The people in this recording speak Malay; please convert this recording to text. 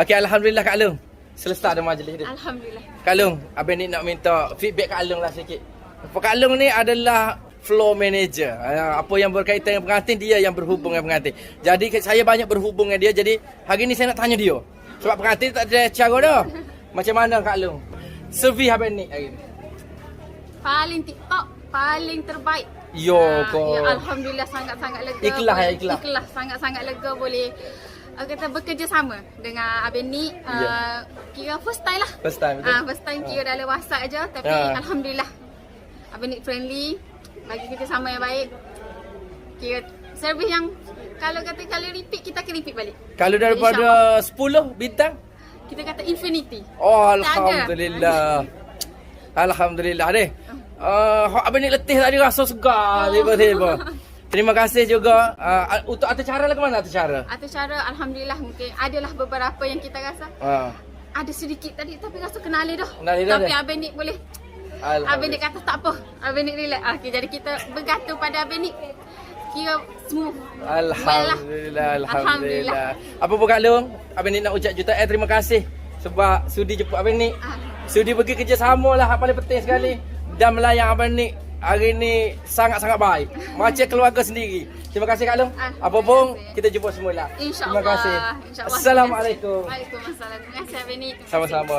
Okey, Alhamdulillah Kak Long. Selesai dah majlis dia. Alhamdulillah. Kak Long, Abang ni nak minta feedback Kak Long lah sikit. Kak Long ni adalah floor manager. Ah, Apa yang berkaitan dengan pengantin, dia yang berhubung dengan pengantin. Jadi saya banyak berhubung dengan dia. Jadi hari ni saya nak tanya dia. Sebab pengantin tak ada cara dah. Macam mana Kak Long? Servis Abang ni hari ni. Paling TikTok, paling terbaik. Yo, kau. ya, Alhamdulillah sangat-sangat lega. Ikhlas, ya, ikhlas. Ikhlas, sangat-sangat lega boleh uh, kata bekerjasama dengan Abang Ni. Uh, Ya. Kira first time lah. First time, betul? Ah, first time kira dalam WhatsApp aja tapi Ah. Alhamdulillah. Abang Ni friendly, bagi kerjasama yang baik. Kira servis yang kalau kata kalau repeat kita akan repeat balik. Kalau daripada 10 bintang, Kita kata infinity. Oh. Alhamdulillah. Alhamdulillah deh. Uh, abang ni letih tadi rasa segar tiba-tiba. Terima kasih juga uh, untuk atas cara lah ke mana atas cara? Atau cara Alhamdulillah mungkin adalah beberapa yang kita rasa Uh, ada sedikit tadi tapi rasa kenali dah. Kenali dah tapi dah. Abang Nik boleh. Abang Nik kata tak apa. Abang Nik relax. Okay, jadi kita bergantung pada Abang Nik. Kira smooth. Alhamdulillah, lah. Alhamdulillah. Apa pun Long, Abang ni nak ucap jutaan terima kasih sebab sudi jemput Abang ni. Ah. Sudi pergi kerjasama lah paling penting sekali. Dan melayan Abang ni hari ni sangat-sangat baik. Macam keluarga sendiri. Terima kasih Kak Long. Ah, Apa pun kita jumpa semula. InsyaAllah. Terima kasih. InsyaAllah. Assalamualaikum. Waalaikumsalam. Terima kasih kasih. Sama-sama.